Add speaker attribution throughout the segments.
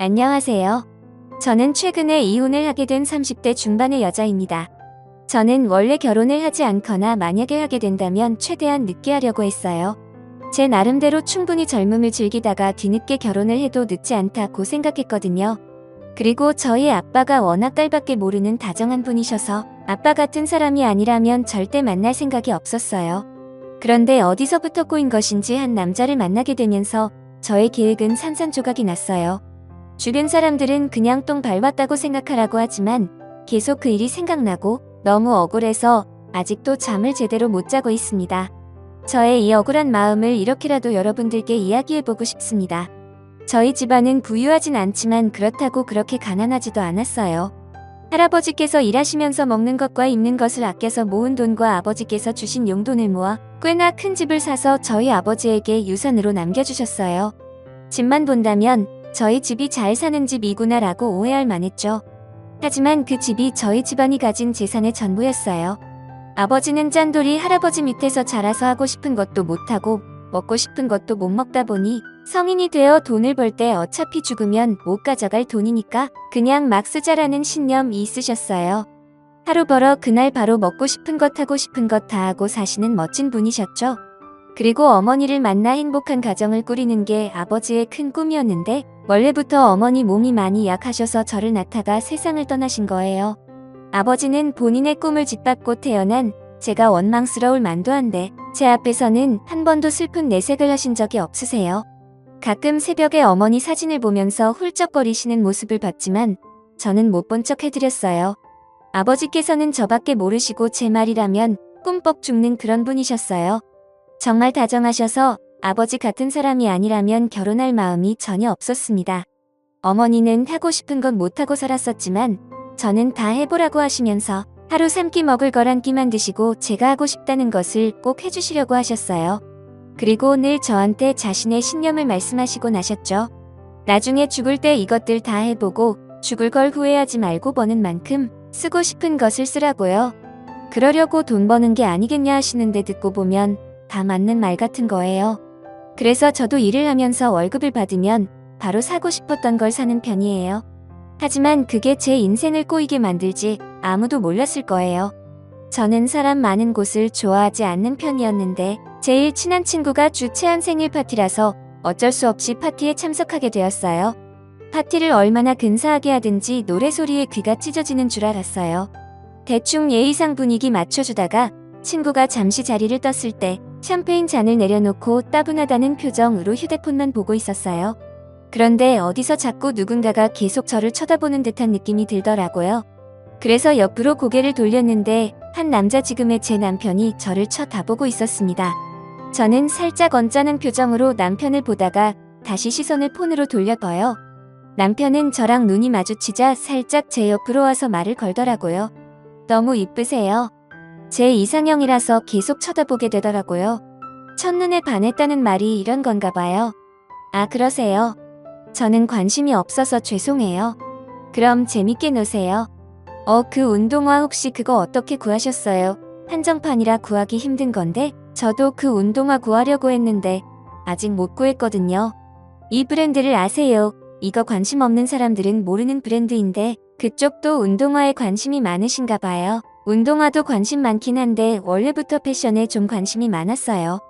Speaker 1: 안녕하세요. 저는 최근에 이혼을 하게 된 30대 중반의 여자입니다. 저는 원래 결혼을 하지 않거나 만약에 하게 된다면 최대한 늦게 하려고 했어요. 제 나름대로 충분히 젊음을 즐기다가 뒤늦게 결혼을 해도 늦지 않다고 생각했거든요. 그리고 저희 아빠가 워낙 딸밖에 모르는 다정한 분이셔서 아빠 같은 사람이 아니라면 절대 만날 생각이 없었어요. 그런데 어디서부터 꼬인 것인지 한 남자를 만나게 되면서 저의 계획은 산산조각이 났어요. 주변 사람들은 그냥 똥 밟았다고 생각하라고 하지만 계속 그 일이 생각나고 너무 억울해서 아직도 잠을 제대로 못 자고 있습니다. 저의 이 억울한 마음을 이렇게라도 여러분들께 이야기해보고 싶습니다. 저희 집안은 부유하진 않지만 그렇다고 그렇게 가난하지도 않았어요. 할아버지께서 일하시면서 먹는 것과 입는 것을 아껴서 모은 돈과 아버지께서 주신 용돈을 모아 꽤나 큰 집을 사서 저희 아버지에게 유산으로 남겨주셨어요. 집만 본다면 저희 집이 잘 사는 집이구나라고 오해할 만했죠. 하지만 그 집이 저희 집안이 가진 재산의 전부였어요. 아버지는 짠돌이 할아버지 밑에서 자라서 하고 싶은 것도 못하고 먹고 싶은 것도 못 먹다 보니 성인이 되어 돈을 벌 때 어차피 죽으면 못 가져갈 돈이니까 그냥 막 쓰자라는 신념이 있으셨어요. 하루 벌어 그날 바로 먹고 싶은 것 하고 싶은 것 다 하고 사시는 멋진 분이셨죠. 그리고 어머니를 만나 행복한 가정을 꾸리는 게 아버지의 큰 꿈이었는데 원래부터 어머니 몸이 많이 약하셔서 저를 낳다가 세상을 떠나신 거예요. 아버지는 본인의 꿈을 짓밟고 태어난 제가 원망스러울 만도 한데 제 앞에서는 한 번도 슬픈 내색을 하신 적이 없으세요. 가끔 새벽에 어머니 사진을 보면서 훌쩍거리시는 모습을 봤지만 저는 못 본 척 해드렸어요. 아버지께서는 저밖에 모르시고 제 말이라면 꿈뻑 죽는 그런 분이셨어요. 정말 다정하셔서 아버지 같은 사람이 아니라면 결혼할 마음이 전혀 없었습니다. 어머니는 하고 싶은 건 못하고 살았었지만 저는 다 해보라고 하시면서 하루 3끼 먹을 걸한 끼만 드시고 제가 하고 싶다는 것을 꼭 해주시려고 하셨어요. 그리고 늘 저한테 자신의 신념을 말씀하시고 나셨죠. 나중에 죽을 때 이것들 다 해보고 죽을 걸 후회하지 말고 버는 만큼 쓰고 싶은 것을 쓰라고요. 그러려고 돈 버는 게 아니겠냐 하시는데 듣고 보면 다 맞는 말 같은 거예요. 그래서 저도 일을 하면서 월급을 받으면 바로 사고 싶었던 걸 사는 편이에요. 하지만 그게 제 인생을 꼬이게 만들지 아무도 몰랐을 거예요. 저는 사람 많은 곳을 좋아하지 않는 편이었는데 제일 친한 친구가 주최한 생일 파티라서 어쩔 수 없이 파티에 참석하게 되었어요. 파티를 얼마나 근사하게 하든지 노래소리에 귀가 찢어지는 줄 알았어요. 대충 예의상 분위기 맞춰주다가 친구가 잠시 자리를 떴을 때 샴페인 잔을 내려놓고 따분하다는 표정으로 휴대폰만 보고 있었어요. 그런데 어디서 자꾸 누군가가 계속 저를 쳐다보는 듯한 느낌이 들더라고요. 그래서 옆으로 고개를 돌렸는데 한 남자 지금의 제 남편이 저를 쳐다보고 있었습니다. 저는 살짝 언짢은 표정으로 남편을 보다가 다시 시선을 폰으로 돌려봐요. 남편은 저랑 눈이 마주치자 살짝 제 옆으로 와서 말을 걸더라고요. 너무 이쁘세요. 제 이상형이라서 계속 쳐다보게 되더라고요. 첫눈에 반했다는 말이 이런 건가 봐요. 아, 그러세요. 저는 관심이 없어서 죄송해요. 그럼 재밌게 노세요. 어, 그 운동화 혹시 그거 어떻게 구하셨어요? 한정판이라 구하기 힘든 건데, 저도 그 운동화 구하려고 했는데, 아직 못 구했거든요. 이 브랜드를 아세요? 이거 관심 없는 사람들은 모르는 브랜드인데, 그쪽도 운동화에 관심이 많으신가 봐요. 운동화도 관심 많긴 한데 원래부터 패션에 좀 관심이 많았어요.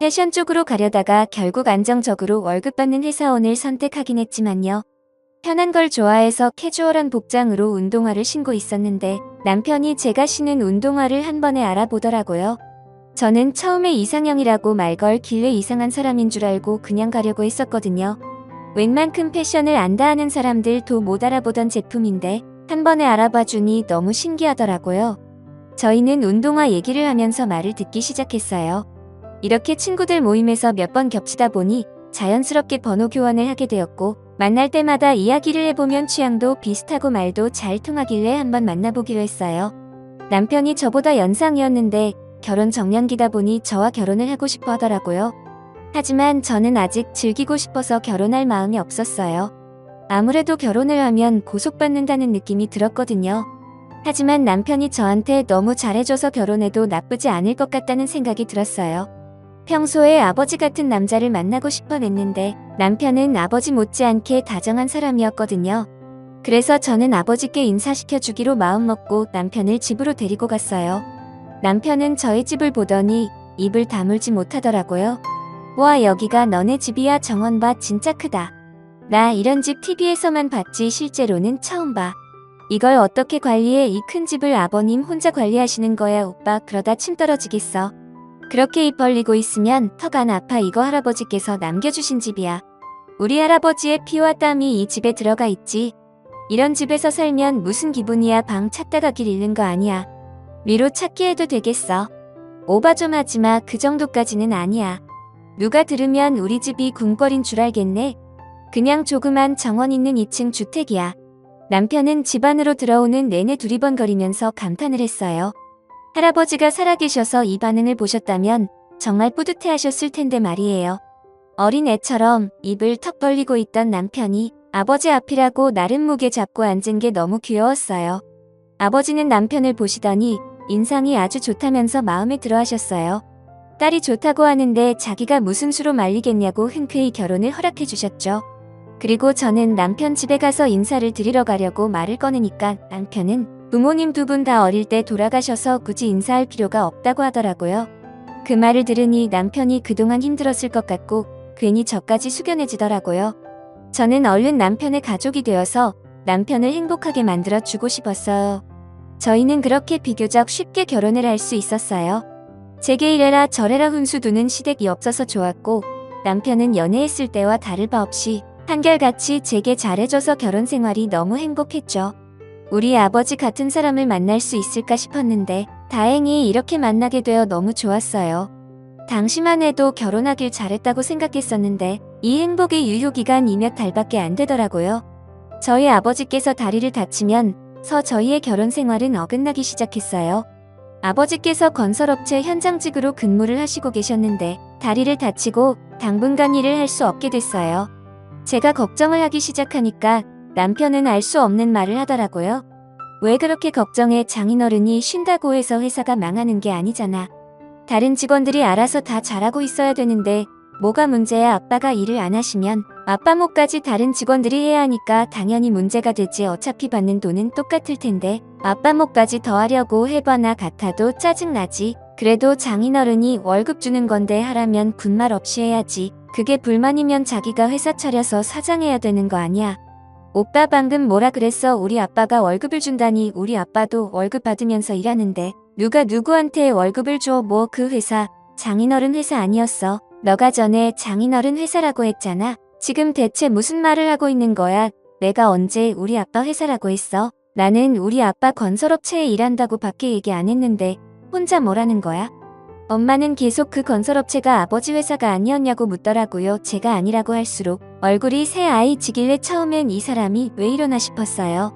Speaker 1: 패션 쪽으로 가려다가 결국 안정적으로 월급 받는 회사원을 선택하긴 했지만요. 편한 걸 좋아해서 캐주얼한 복장으로 운동화를 신고 있었는데 남편이 제가 신은 운동화를 한 번에 알아보더라고요. 저는 처음에 이상형이라고 말 걸 길래 이상한 사람인 줄 알고 그냥 가려고 했었거든요. 웬만큼 패션을 안다 하는 사람들도 못 알아보던 제품인데 한 번에 알아봐 주니 너무 신기하더라고요. 저희는 운동화 얘기를 하면서 말을 듣기 시작했어요. 이렇게 친구들 모임에서 몇 번 겹치다 보니 자연스럽게 번호 교환을 하게 되었고 만날 때마다 이야기를 해보면 취향도 비슷하고 말도 잘 통하길래 한번 만나보기로 했어요. 남편이 저보다 연상이었는데 결혼 정년기다 보니 저와 결혼을 하고 싶어 하더라고요. 하지만 저는 아직 즐기고 싶어서 결혼할 마음이 없었어요. 아무래도 결혼을 하면 고속받는다는 느낌이 들었거든요. 하지만 남편이 저한테 너무 잘해줘서 결혼해도 나쁘지 않을 것 같다는 생각이 들었어요. 평소에 아버지 같은 남자를 만나고 싶어 냈는데 남편은 아버지 못지않게 다정한 사람이었거든요. 그래서 저는 아버지께 인사시켜 주기로 마음먹고 남편을 집으로 데리고 갔어요. 남편은 저희 집을 보더니 입을 다물지 못하더라고요. 와 여기가 너네 집이야 정원 봐 진짜 크다. 나 이런 집 TV에서만 봤지 실제로는 처음 봐. 이걸 어떻게 관리해 이 큰 집을 아버님 혼자 관리하시는 거야 오빠 그러다 침 떨어지겠어. 그렇게 입 벌리고 있으면 턱 안 아파 이거 할아버지께서 남겨주신 집이야. 우리 할아버지의 피와 땀이 이 집에 들어가 있지. 이런 집에서 살면 무슨 기분이야 방 찾다가 길 잃는 거 아니야. 위로 찾기 해도 되겠어. 오바 좀 하지마 그 정도까지는 아니야. 누가 들으면 우리 집이 궁궐인 줄 알겠네. 그냥 조그만 정원 있는 2층 주택이야. 남편은 집 안으로 들어오는 내내 두리번거리면서 감탄을 했어요. 할아버지가 살아계셔서 이 반응을 보셨다면 정말 뿌듯해 하셨을 텐데 말이에요. 어린 애처럼 입을 턱 벌리고 있던 남편이 아버지 앞이라고 나름 무게 잡고 앉은 게 너무 귀여웠어요. 아버지는 남편을 보시더니 인상이 아주 좋다면서 마음에 들어 하셨어요. 딸이 좋다고 하는데 자기가 무슨 수로 말리겠냐고 흔쾌히 결혼을 허락해 주셨죠. 그리고 저는 남편 집에 가서 인사를 드리러 가려고 말을 꺼내니까 남편은 부모님 두 분 다 어릴 때 돌아가셔서 굳이 인사할 필요가 없다고 하더라고요. 그 말을 들으니 남편이 그동안 힘들었을 것 같고 괜히 저까지 숙연해지더라고요. 저는 얼른 남편의 가족이 되어서 남편을 행복하게 만들어 주고 싶었어요. 저희는 그렇게 비교적 쉽게 결혼을 할 수 있었어요. 제게 이래라 저래라 훈수 두는 시댁이 없어서 좋았고 남편은 연애했을 때와 다를 바 없이 한결같이 제게 잘해줘서 결혼 생활이 너무 행복했죠. 우리 아버지 같은 사람을 만날 수 있을까 싶었는데 다행히 이렇게 만나게 되어 너무 좋았어요. 당시만 해도 결혼하길 잘했다고 생각했었는데 이 행복의 유효기간이 몇 달밖에 안 되더라고요. 저희 아버지께서 다리를 다치면 서 저희의 결혼 생활은 어긋나기 시작했어요. 아버지께서 건설업체 현장직으로 근무를 하시고 계셨는데 다리를 다치고 당분간 일을 할 수 없게 됐어요. 제가 걱정을 하기 시작하니까 남편은 알 수 없는 말을 하더라고요. 왜 그렇게 걱정해 장인어른이 쉰다고 해서 회사가 망하는 게 아니잖아. 다른 직원들이 알아서 다 잘하고 있어야 되는데 뭐가 문제야 아빠가 일을 안 하시면 아빠 몫까지 다른 직원들이 해야 하니까 당연히 문제가 되지 어차피 받는 돈은 똑같을 텐데 아빠 몫까지 더하려고 해봐나 같아도 짜증나지. 그래도 장인어른이 월급 주는 건데 하라면 군말 없이 해야지. 그게 불만이면 자기가 회사 차려서 사장해야 되는 거 아니야. 오빠 방금 뭐라 그랬어? 우리 아빠가 월급을 준다니 우리 아빠도 월급 받으면서 일하는데 누가 누구한테 월급을 줘? 뭐 그 회사 장인어른 회사 아니었어. 너가 전에 장인어른 회사라고 했잖아. 지금 대체 무슨 말을 하고 있는 거야? 내가 언제 우리 아빠 회사라고 했어? 나는 우리 아빠 건설업체에 일한다고 밖에 얘기 안 했는데 혼자 뭐라는 거야? 엄마는 계속 그 건설업체가 아버지 회사가 아니었냐고 묻더라고요. 제가 아니라고 할수록 얼굴이 새 아이지길래 처음엔 이 사람이 왜 이러나 싶었어요.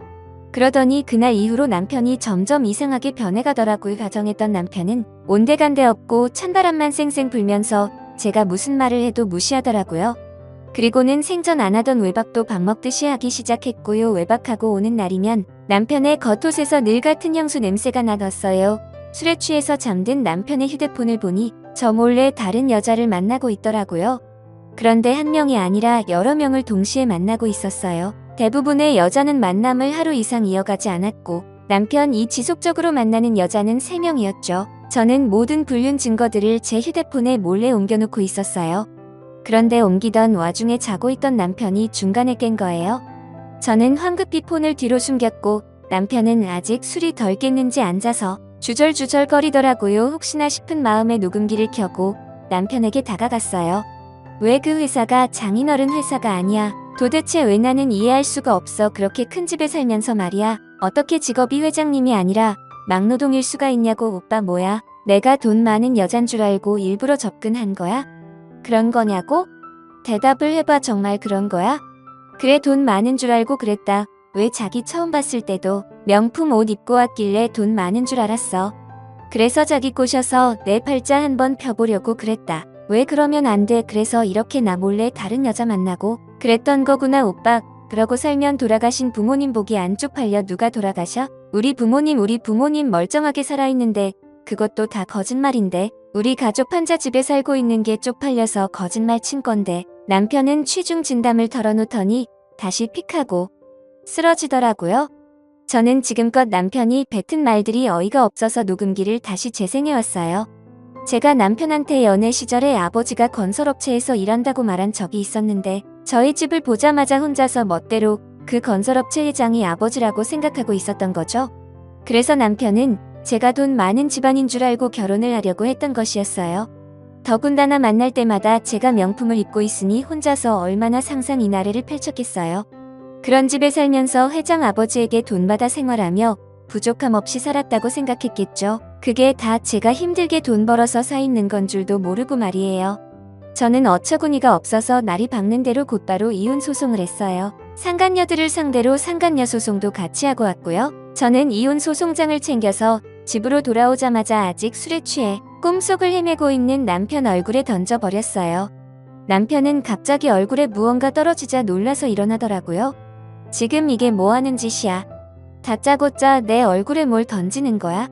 Speaker 1: 그러더니 그날 이후로 남편이 점점 이상하게 변해가더라고요. 가정했던 남편은 온데간데 없고 찬바람만 쌩쌩 불면서 제가 무슨 말을 해도 무시하더라고요. 그리고는 생전 안 하던 외박도 밥 먹듯이 하기 시작했고요. 외박하고 오는 날이면 남편의 겉옷에서 늘 같은 향수 냄새가 나갔어요. 술에 취해서 잠든 남편의 휴대폰을 보니 저 몰래 다른 여자를 만나고 있더라고요. 그런데 한 명이 아니라 여러 명을 동시에 만나고 있었어요. 대부분의 여자는 만남을 하루 이상 이어가지 않았고 남편이 지속적으로 만나는 여자는 3명이었죠. 저는 모든 불륜 증거들을 제 휴대폰에 몰래 옮겨놓고 있었어요. 그런데 옮기던 와중에 자고 있던 남편이 중간에 깬 거예요. 저는 황급히 폰을 뒤로 숨겼고 남편은 아직 술이 덜 깼는지 앉아서 주절주절거리더라고요. 혹시나 싶은 마음에 녹음기를 켜고 남편에게 다가갔어요. 왜 그 회사가 장인어른 회사가 아니야? 도대체 왜 나는 이해할 수가 없어. 그렇게 큰 집에 살면서 말이야. 어떻게 직업이 회장님이 아니라 막노동일 수가 있냐고 오빠 뭐야? 내가 돈 많은 여잔 줄 알고 일부러 접근한 거야? 그런 거냐고? 대답을 해봐 정말 그런 거야? 그래 돈 많은 줄 알고 그랬다. 왜 자기 처음 봤을 때도 명품 옷 입고 왔길래 돈 많은 줄 알았어. 그래서 자기 꼬셔서 내 팔자 한번 펴보려고 그랬다. 왜 그러면 안 돼? 그래서 이렇게 나 몰래 다른 여자 만나고 그랬던 거구나 오빠. 그러고 살면 돌아가신 부모님 보기 안 쪽팔려 누가 돌아가셔? 우리 부모님 우리 부모님 멀쩡하게 살아있는데 그것도 다 거짓말인데 우리 가족 판자 집에 살고 있는 게 쪽팔려서 거짓말 친 건데 남편은 취중 진담을 털어놓더니 다시 픽하고 쓰러지더라고요. 저는 지금껏 남편이 뱉은 말들이 어이가 없어서 녹음기를 다시 재생해왔어요. 제가 남편한테 연애 시절에 아버지가 건설업체에서 일한다고 말한 적이 있었는데 저희 집을 보자마자 혼자서 멋대로 그 건설업체 회장이 아버지라고 생각하고 있었던 거죠. 그래서 남편은 제가 돈 많은 집안인 줄 알고 결혼을 하려고 했던 것이었어요. 더군다나 만날 때마다 제가 명품을 입고 있으니 혼자서 얼마나 상상 이나래를 펼쳤겠어요. 그런 집에 살면서 회장 아버지에게 돈 받아 생활하며 부족함 없이 살았다고 생각했겠죠. 그게 다 제가 힘들게 돈 벌어서 사 입는 건 줄도 모르고 말이에요. 저는 어처구니가 없어서 날이 밝는 대로 곧바로 이혼 소송을 했어요. 상간녀들을 상대로 상간녀 소송도 같이 하고 왔고요. 저는 이혼 소송장을 챙겨서 집으로 돌아오자마자 아직 술에 취해 꿈속을 헤매고 있는 남편 얼굴에 던져버렸어요. 남편은 갑자기 얼굴에 무언가 떨어지자 놀라서 일어나더라고요. 지금 이게 뭐 하는 짓이야? 다짜고짜 내 얼굴에 뭘 던지는 거야?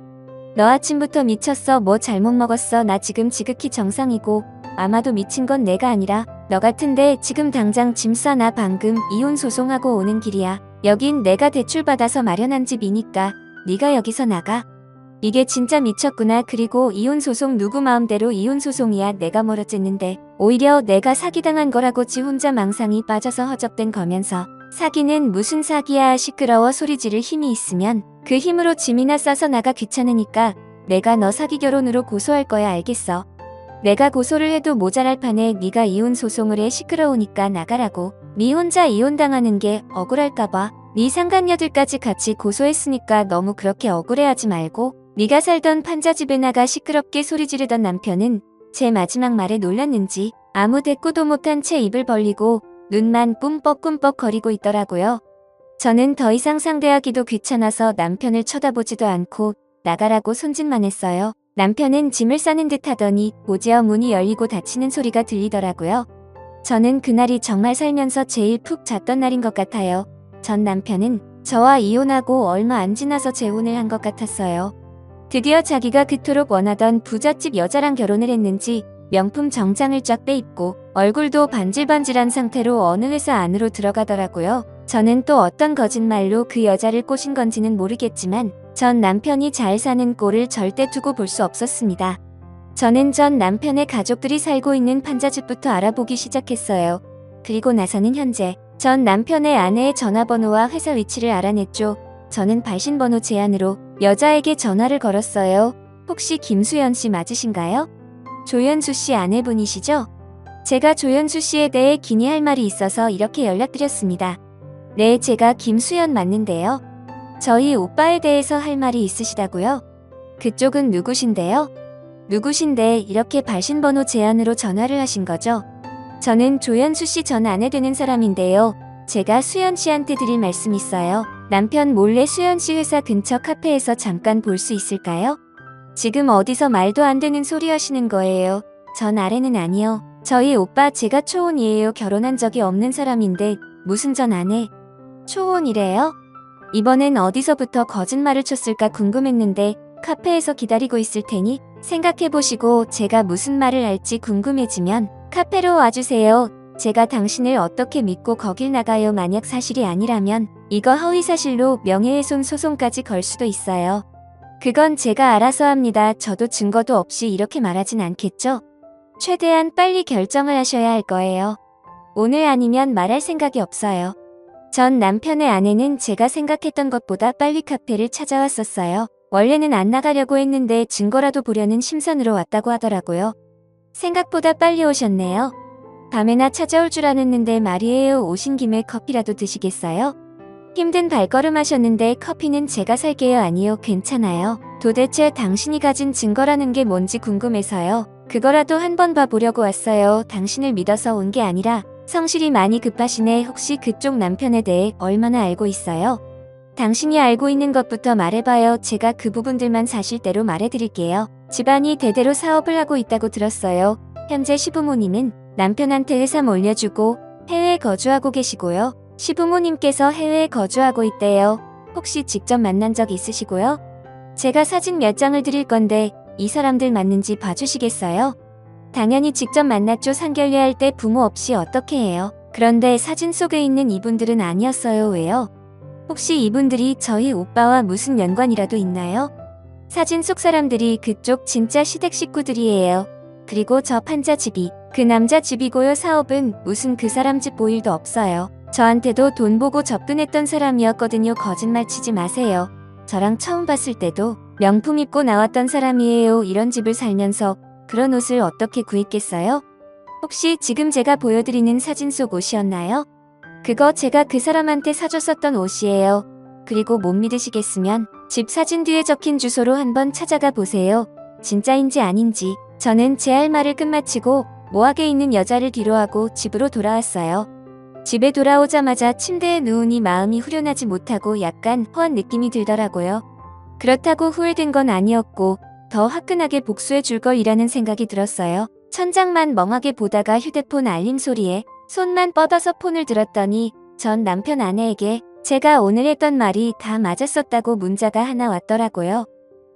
Speaker 1: 너 아침부터 미쳤어. 뭐 잘못 먹었어. 나 지금 지극히 정상이고 아마도 미친 건 내가 아니라 너 같은데 지금 당장 짐 싸. 나 방금 이혼 소송하고 오는 길이야. 여긴 내가 대출받아서 마련한 집이니까 네가 여기서 나가. 이게 진짜 미쳤구나. 그리고 이혼 소송 누구 마음대로 이혼 소송이야. 내가 뭘 어쨌는데 오히려 내가 사기당한 거라고 지 혼자 망상이 빠져서 허접된 거면서 사기는 무슨 사기야 시끄러워 소리 지를 힘이 있으면 그 힘으로 짐이나 싸서 나가 귀찮으니까 내가 너 사기 결혼으로 고소할 거야 알겠어. 내가 고소를 해도 모자랄 판에 네가 이혼 소송을 해 시끄러우니까 나가라고. 네 혼자 이혼당하는 게 억울할까봐. 네 상간녀들까지 같이 고소했으니까 너무 그렇게 억울해하지 말고 네가 살던 판자집에 나가 시끄럽게 소리 지르던 남편은 제 마지막 말에 놀랐는지 아무 대꾸도 못한 채 입을 벌리고 눈만 꿈뻑꿈뻑 거리고 있더라고요. 저는 더 이상 상대하기도 귀찮아서 남편을 쳐다보지도 않고 나가라고 손짓만 했어요. 남편은 짐을 싸는 듯 하더니 오지어 문이 열리고 닫히는 소리가 들리더라고요. 저는 그날이 정말 살면서 제일 푹 잤던 날인 것 같아요. 전 남편은 저와 이혼하고 얼마 안 지나서 재혼을 한 것 같았어요. 드디어 자기가 그토록 원하던 부잣집 여자랑 결혼을 했는지 명품 정장을 쫙 빼입고 얼굴도 반질반질한 상태로 어느 회사 안으로 들어가더라고요. 저는 또 어떤 거짓말로 그 여자를 꼬신 건지는 모르겠지만 전 남편이 잘 사는 꼴을 절대 두고 볼 수 없었습니다. 저는 전 남편의 가족들이 살고 있는 판자집부터 알아보기 시작했어요. 그리고 나서는 현재 전 남편의 아내의 전화번호와 회사 위치를 알아냈죠. 저는 발신번호 제안으로 여자에게 전화를 걸었어요. 혹시 김수연 씨 맞으신가요? 조연수 씨 아내분이시죠? 제가 조연수 씨에 대해 기니 할 말이 있어서 이렇게 연락드렸습니다. 네, 제가 김수연 맞는데요. 저희 오빠에 대해서 할 말이 있으시다고요? 그쪽은 누구신데요? 누구신데 이렇게 발신번호 제안으로 전화를 하신 거죠? 저는 조연수 씨 전 아내 되는 사람인데요. 제가 수연 씨한테 드릴 말씀 있어요. 남편 몰래 수연 씨 회사 근처 카페에서 잠깐 볼 수 있을까요? 지금 어디서 말도 안 되는 소리 하시는 거예요. 전 아래는 아니요. 저희 오빠 제가 초혼이에요. 결혼한 적이 없는 사람인데 무슨 전 아내? 초혼이래요? 이번엔 어디서부터 거짓말을 쳤을까 궁금했는데 카페에서 기다리고 있을 테니 생각해보시고 제가 무슨 말을 할지 궁금해지면 카페로 와주세요. 제가 당신을 어떻게 믿고 거길 나가요. 만약 사실이 아니라면 이거 허위사실로 명예훼손 소송까지 걸 수도 있어요. 그건 제가 알아서 합니다. 저도 증거도 없이 이렇게 말하진 않겠죠? 최대한 빨리 결정을 하셔야 할 거예요. 오늘 아니면 말할 생각이 없어요. 전 남편의 아내는 제가 생각했던 것보다 빨리 카페를 찾아왔었어요. 원래는 안 나가려고 했는데 증거라도 보려는 심산으로 왔다고 하더라고요. 생각보다 빨리 오셨네요. 밤에나 찾아올 줄 알았는데 말이에요. 오신 김에 커피라도 드시겠어요? 힘든 발걸음 하셨는데 커피는 제가 살게요. 아니요. 괜찮아요. 도대체 당신이 가진 증거라는 게 뭔지 궁금해서요. 그거라도 한번 봐보려고 왔어요. 당신을 믿어서 온 게 아니라 성실이 많이 급하시네. 혹시 그쪽 남편에 대해 얼마나 알고 있어요? 당신이 알고 있는 것부터 말해봐요. 제가 그 부분들만 사실대로 말해드릴게요. 집안이 대대로 사업을 하고 있다고 들었어요. 현재 시부모님은 남편한테 회사 몰려주고 해외에 거주하고 계시고요. 시부모님께서 해외에 거주하고 있대요. 혹시 직접 만난 적 있으시고요? 제가 사진 몇 장을 드릴 건데 이 사람들 맞는지 봐주시겠어요? 당연히 직접 만났죠. 상견례할 때 부모 없이 어떻게 해요? 그런데 사진 속에 있는 이분들은 아니었어요. 왜요? 혹시 이분들이 저희 오빠와 무슨 연관이라도 있나요? 사진 속 사람들이 그쪽 진짜 시댁 식구들이에요. 그리고 저 판자 집이 그 남자 집이고요. 사업은 무슨 그 사람 집 보일도 없어요. 저한테도 돈 보고 접근했던 사람이었거든요. 거짓말 치지 마세요. 저랑 처음 봤을 때도 명품 입고 나왔던 사람이에요. 이런 집을 살면서 그런 옷을 어떻게 구입겠어요? 혹시 지금 제가 보여드리는 사진 속 옷이었나요? 그거 제가 그 사람한테 사줬었던 옷이에요. 그리고 못 믿으시겠으면 집 사진 뒤에 적힌 주소로 한번 찾아가 보세요. 진짜인지 아닌지. 저는 제 할 말을 끝마치고 모하게 있는 여자를 뒤로하고 집으로 돌아왔어요. 집에 돌아오자마자 침대에 누우니 마음이 후련하지 못하고 약간 허한 느낌이 들더라고요. 그렇다고 후회된 건 아니었고 더 화끈하게 복수해 줄 걸이라는 생각이 들었어요. 천장만 멍하게 보다가 휴대폰 알림 소리에 손만 뻗어서 폰을 들었더니 전 남편 아내에게 제가 오늘 했던 말이 다 맞았었다고 문자가 하나 왔더라고요.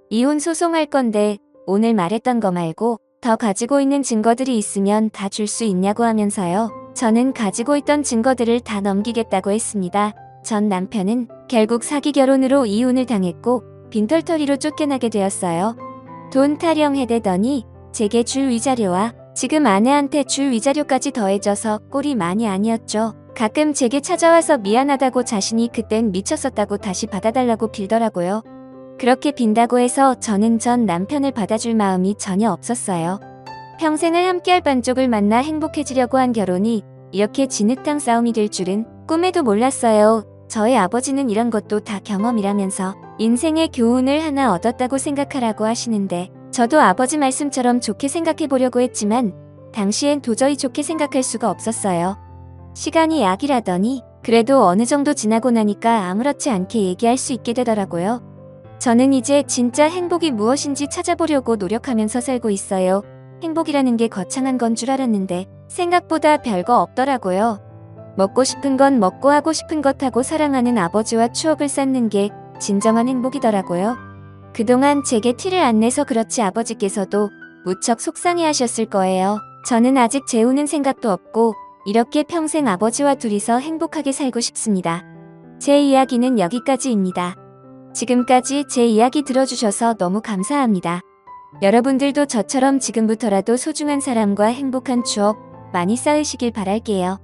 Speaker 1: 이혼 소송할 건데 오늘 말했던 거 말고 더 가지고 있는 증거들이 있으면 다 줄 수 있냐고 하면서요. 저는 가지고 있던 증거들을 다 넘기겠다고 했습니다. 전 남편은 결국 사기 결혼으로 이혼을 당했고 빈털터리로 쫓겨나게 되었어요. 돈 타령 해대더니 제게 줄 위자료와 지금 아내한테 줄 위자료까지 더해져서 꼴이 많이 아니었죠. 가끔 제게 찾아와서 미안하다고 자신이 그땐 미쳤었다고 다시 받아달라고 빌더라고요. 그렇게 빈다고 해서 저는 전 남편을 받아줄 마음이 전혀 없었어요. 평생을 함께할 반쪽을 만나 행복해지려고 한 결혼이 이렇게 진흙탕 싸움이 될 줄은 꿈에도 몰랐어요. 저의 아버지는 이런 것도 다 경험이라면서 인생의 교훈을 하나 얻었다고 생각하라고 하시는데 저도 아버지 말씀처럼 좋게 생각해 보려고 했지만 당시엔 도저히 좋게 생각할 수가 없었어요. 시간이 약이라더니 그래도 어느 정도 지나고 나니까 아무렇지 않게 얘기할 수 있게 되더라고요. 저는 이제 진짜 행복이 무엇인지 찾아보려고 노력하면서 살고 있어요. 행복이라는 게 거창한 건 줄 알았는데 생각보다 별거 없더라고요. 먹고 싶은 건 먹고 하고 싶은 것 하고 사랑하는 아버지와 추억을 쌓는 게 진정한 행복이더라고요. 그동안 제게 티를 안 내서 그렇지 아버지께서도 무척 속상해 하셨을 거예요. 저는 아직 재우는 생각도 없고 이렇게 평생 아버지와 둘이서 행복하게 살고 싶습니다. 제 이야기는 여기까지입니다. 지금까지 제 이야기 들어주셔서 너무 감사합니다. 여러분들도 저처럼 지금부터라도 소중한 사람과 행복한 추억 많이 쌓으시길 바랄게요.